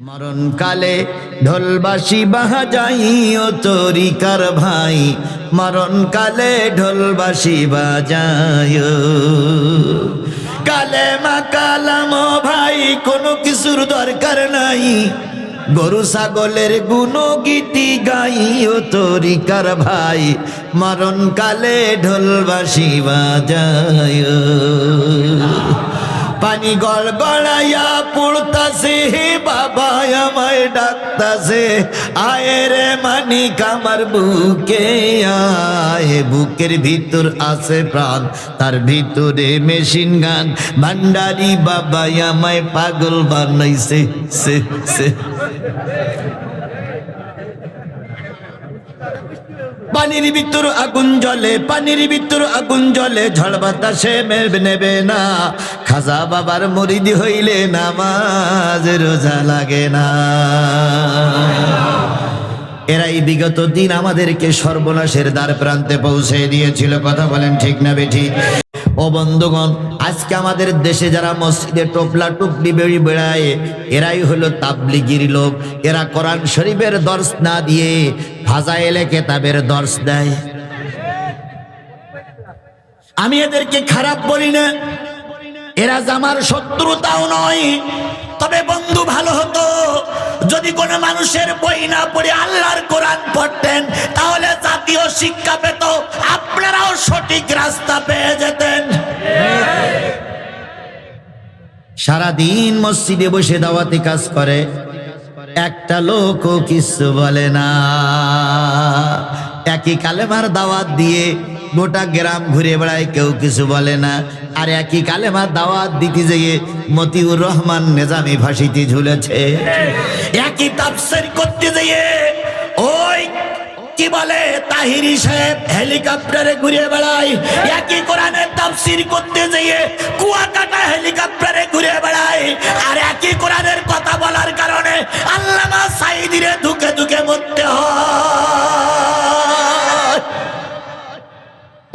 মরণকালে ঢোলবাসি বাজাই ও তরিকার ভাই মরণ মরণকালে ঢোলবাসি বাজায় কালে মা কালাম ভাই, কোনো কিছুর দরকার নাই। গরু ছাগলের গুণগীতি গাই ও তরিকার ভাই মরণকালে ঢোলবাসি বাজায় পানি গড় গড়াইয়া পড়তাছে বাবা আমায় ডাকতাছে। আয় রে মানি কামার বুকে আয়। বুকের ভিতর আছে প্রাণ, তার ভিতরে মেশিন গান। ভান্ডারি বাবা আমায় পাগল বানাইছে, সে সে। পানির ভিতর আগুন জলে পানির ভিতর আগুন জলে ঝড় বাতাসে নেবে না। খাজা বাবার মরিদি হইলে নামাজ রোজা লাগে না। এরাই বিগত দিন আমাদেরকে সর্বনাশের দ্বার প্রান্তে পৌঁছে দিয়েছিল। কথা বলেন ঠিক না বেঠি? ও বন্ধুগণ, আজকে আমাদের দেশে যারা মসজিদে টোপলা টুপলি বেড়ি বেড়ায়, এরাই হলো তাবলিগির লোক। এরা কোরআন শরীফের দর্শ না দিয়ে ফাজাইলে কেতাবের দর্শ দেয়। আমি এদেরকে খারাপ বলি না। এরা জামার শত্রুতাও নয় তবে বন্ধু ভালো হতো। যদি কোনো মানুষের বই না পড়ে আল্লাহর কোরআন পড়তেন, তাহলে জাতীয় শিক্ষা পেত। আপনারাও সঠিক রাস্তা পেয়ে যেতেন। সারাদিন মসজিদে বসে দাওয়াতি কাজ করে। একটা লোকও কিছু বলে না। একই কালেমার দাওয়াত দিয়ে গোটা গ্রাম ঘুরে বেড়ায়, কেউ কিছু বলে না। আর একই কালেমার দাওয়াত দিতে যেয়ে মতিউর রহমান নেজামি ফাঁসিতে ঝুলেছে। একই তাফসির করতে যেয়ে ওই কি বলে তাহিরি সাহেব হেলিকপ্টারে ঘুরে বেড়ায়। একই কোরআনের তাফসির করতে যেয়ে কুয়াকাটা হেলিকপ্টারে ঘুরে বেড়ায়। আর একই কোরআনের কথা বলার কারণে আল্লামা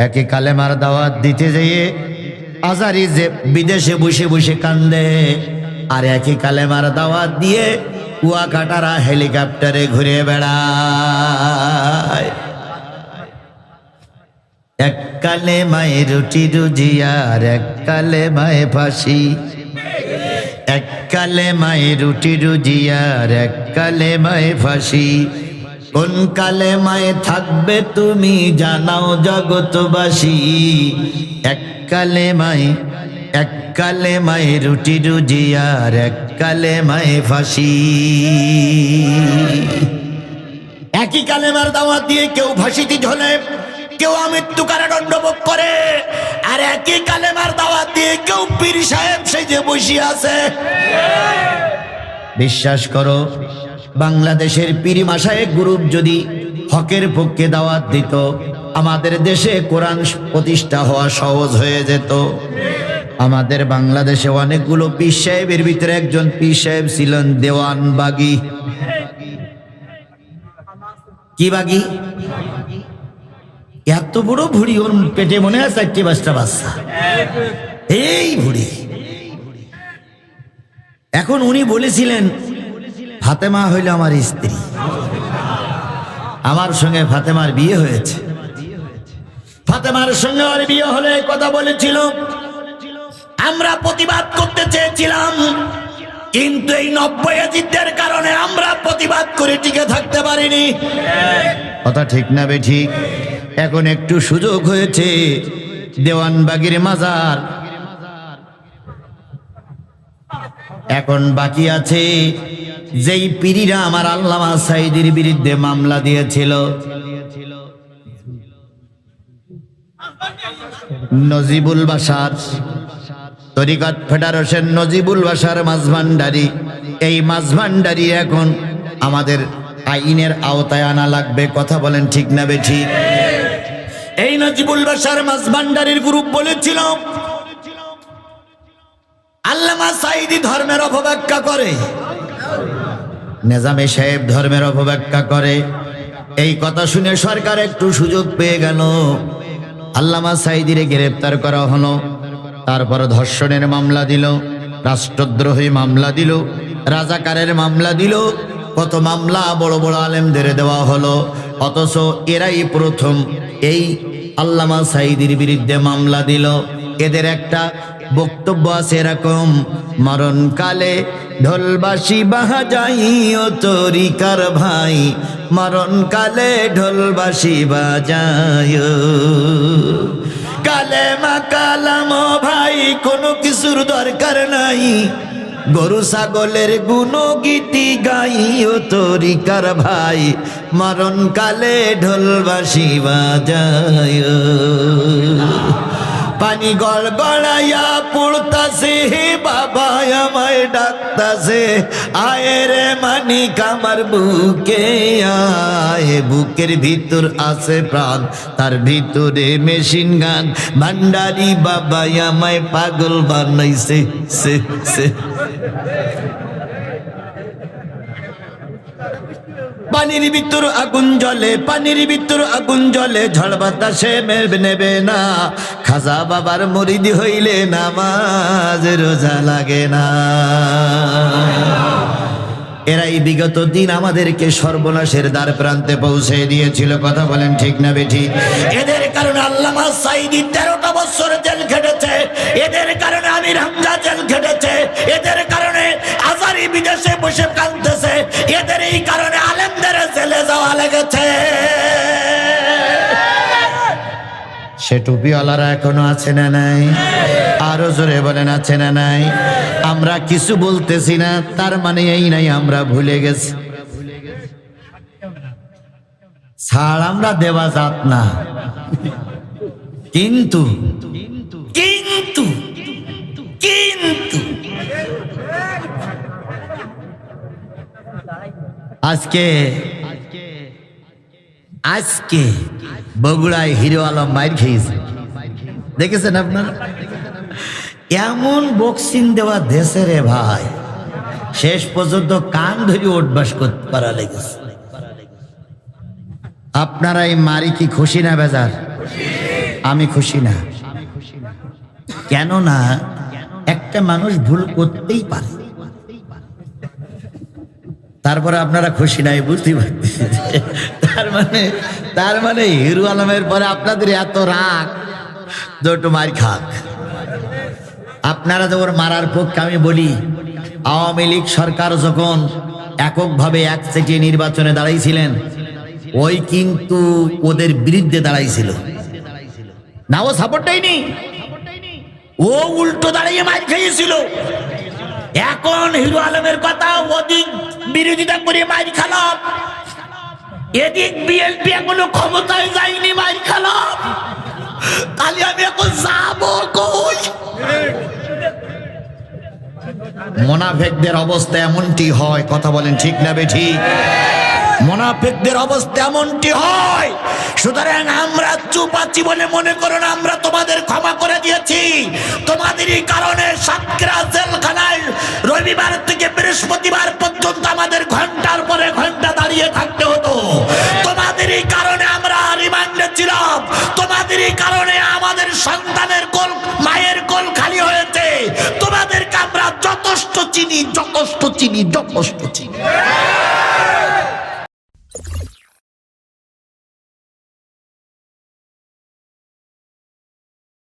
একই কালেমার দাওয়াত দিতে যেয়ে আজারি যে বিদেশে বসে বসে কান্দে। আর একই কালেমার দাওয়াত দিয়ে কুয়াকাটারা হেলিকপ্টারে ঘুরে বেড়ায়। এক কালে মায়ে রুটি রুজি আর এক কালে মায়ে ফাঁসি। এক কালে মায়ে রুটি রুজি আর এক কালে মায়ে ফাঁসি। কোন কালে মায়ে থাকবে তুমি জানাও জগতবাসী এক কালে মায়ে এক কালে মায়ে রুটি রুজি আর এক কালে মায়ে ফাঁসি। একই কালেমার দাওয়াত দিয়ে কেউ ফাঁসিতে ঝোলে, কেউ মৃত্যু কারাদণ্ড ভোগ করে, আর একই কালেমার দাওয়াত দিয়ে কেউ পীর সাহেব সেই যে বসিয়ে আছে। বিশ্বাস করো বাংলাদেশের পীরি মাসায় গ্রুপ যদি হকের পক্ষে দাওয়াত দিত, আমাদের দেশে কোরআন প্রতিষ্ঠা হওয়া সহজ হয়ে যেত। আমাদের বাংলাদেশে অনেকগুলো পীর সাহেবের ভিতরে একজন পীর সাহেব ছিলেন দেওয়ান বাগি। কি বাগি? এত বড় ভুড়ি, ওর পেটে মনে হয় চারটি পাঁচটা বাচ্চা। এই ভুড়ি। এখন উনি বলেছিলেন ফাতেমা হইল আমার স্ত্রী। আমার সঙ্গে ফাতেমার বিয়ে হয়েছে। ফাতেমার সঙ্গে ওর বিয়ে হলে কথা বলেছিল। আমরা প্রতিবাদ করতে চেয়েছিলাম, কিন্তু এই নব্বই আজিদের কারণে আমরা প্রতিবাদ করে টিকে থাকতে পারিনি। কথা ঠিক না বে এখন একটু সুযোগ হয়েছে, দেওয়ানবাগির মাজার। এখন বাকি আছে যেই পিড়িরা আমার আল্লামা সাইদির বিরুদ্ধে মামলা দিয়েছিল, নজিবুল বাসার তরিকত ফেডারেশন নজিবুল বাসার মাঝভান্ডারি, এই মাঝভান্ডারি এখন আমাদের আইনের আওতায় আনা লাগবে, কথা বলেন ঠিক না বে ঠিক এই নজিবুল বাসার মাঝভান্ডারির গ্রুপ বলেছিল, আল্লামা সাইদি ধর্মের অপব্যাখ্যা করে নেজামে সাহেব ধর্মের অপব্যাখ্যা করে। এই কথা শুনে সরকার একটু সুযোগ পেয়ে গেল। আল্লামা সাইদিরে গ্রেপ্তার করা হলো। তারপর ধর্ষণের মামলা দিল, রাষ্ট্রদ্রোহী মামলা দিল, রাজাকারের মামলা দিল। কত মামলা বড় বড় আলেমদের দেওয়া হলো। অথচ এরাই প্রথম এই আল্লামা সাইদির বিরুদ্ধে মামলা দিল। এদের একটা বক্তব্য আছে এরকম মরণকালে ঢোলবাসি বাহা যাই ও তরিকার ভাই? মরণ মরণকালে ঢোলবাসি বাজায় কালে মা কালাম ভাই, কোনো কিছুর দরকার নাই। গরু ছাগলের গুণ গীতি গাই, ও তরিকার ভাই? মরণ কালে ঢোলবাসি বাজায় পানি গড় গড়াইয়া পড়তাছে, হে বাবা আমায় ডাকতাছে। আয় রে মানি কামার বুকে আয়। বুকের ভিতর আছে প্রাণ, তার ভিতরে মেশিন গান। ভান্ডারি বাবা আমায় পাগল বানাইছে, সে সে। পানির ভিতর আগুন জ্বলে, পানির ভিতর আগুন জ্বলে, ঝড় বাতাসে নেবে না। খাজা বাবার মরিদি হইলে নামাজ রোজা লাগে না। এরাই বিগত দিন আমাদেরকে সর্বনাশের দ্বার প্রান্তে পৌঁছে দিয়েছিল। কথা বলেন ঠিক না বেঠি? এদের কারণে আল্লামা সাইদি তেরোটা বছর জেল খেটেছে। এদের কারণে আমির হামজা জেল খেটেছে। এদের কারণে আজারি বিদেশে বসে কাঁদতেছে। এদের এই কারণে সে টুপিওয়ালারা এখনও আছে না নাই? আরও জোরে বলেন, আছে না নাই? আমরা কিছু বলতেছি না, তার মানে এই নাই, আমরা ভুলে গেছি। ছাড়, আমরা দেওয়া যাত না। কিন্তু কিন্তু কিন্তু। আজকে আজকে বগুড়ায় হিরো আলম মাইর খেয়েছে। দেখেছেন আপনারা? এমন বক্সিং দেওয়া দেশে রে ভাই, শেষ পর্যন্ত কান ধরে উঠবাস করতে পারা লেগেছে। আপনারা এই মারি কি খুশি না বেজার? আমি খুশি না। কেন না একটা মানুষ ভুল করতেই পারে। তারপরে আপনারা খুশি নাই বুঝতে পারতেছি তার মানে তার মানে হিরু আলমের পরে আপনাদের এত রাগ দুটো মার খাক। আপনারা যখন মারার পক্ষে, আমি বলি, আওয়ামী লীগ সরকার যখন এককভাবে এক সেটি নির্বাচনে দাঁড়াইছিলেন, ওই কিন্তু ওদের বিরুদ্ধে দাঁড়াইছিল। না, ও সাপোর্টটাই নেই ও উল্টো দাঁড়িয়ে মার খেয়েছিল। এখন হিরু আলমের কথা ওদিক বিরোধিতা করে মার খালাম। এদিক বিএনপি এখনও ক্ষমতায় যায়নি মার খালাম। তাহলে আমি এখন যাব কই? মোনাফেকদের অবস্থা এমনটি হয়, কথা বলেন ঠিক না বেঠি মোনাফেকদের অবস্থা এমনটি হয়, সুতরাং আমরা চুপ আছি বলে মনে করো না, আমরা তোমাদের ক্ষমা করে তোমাদেরই কারণে সাতক্ষীরা জেলখানায় রবিবার থেকে বৃহস্পতিবার পর্যন্ত আমাদের ঘণ্টার পরে ঘণ্টা দাঁড়িয়ে থাকতে হতো। তোমাদেরই কারণে আমরা রিমান্ডে ছিলাম। তোমাদেরই কারণে আমাদের সন্তানের কোল, মায়ের কোল খালি হয়েছে। তোমাদেরকে আমরা যথেষ্ট চিনি যথেষ্ট চিনি যথেষ্ট চিনি।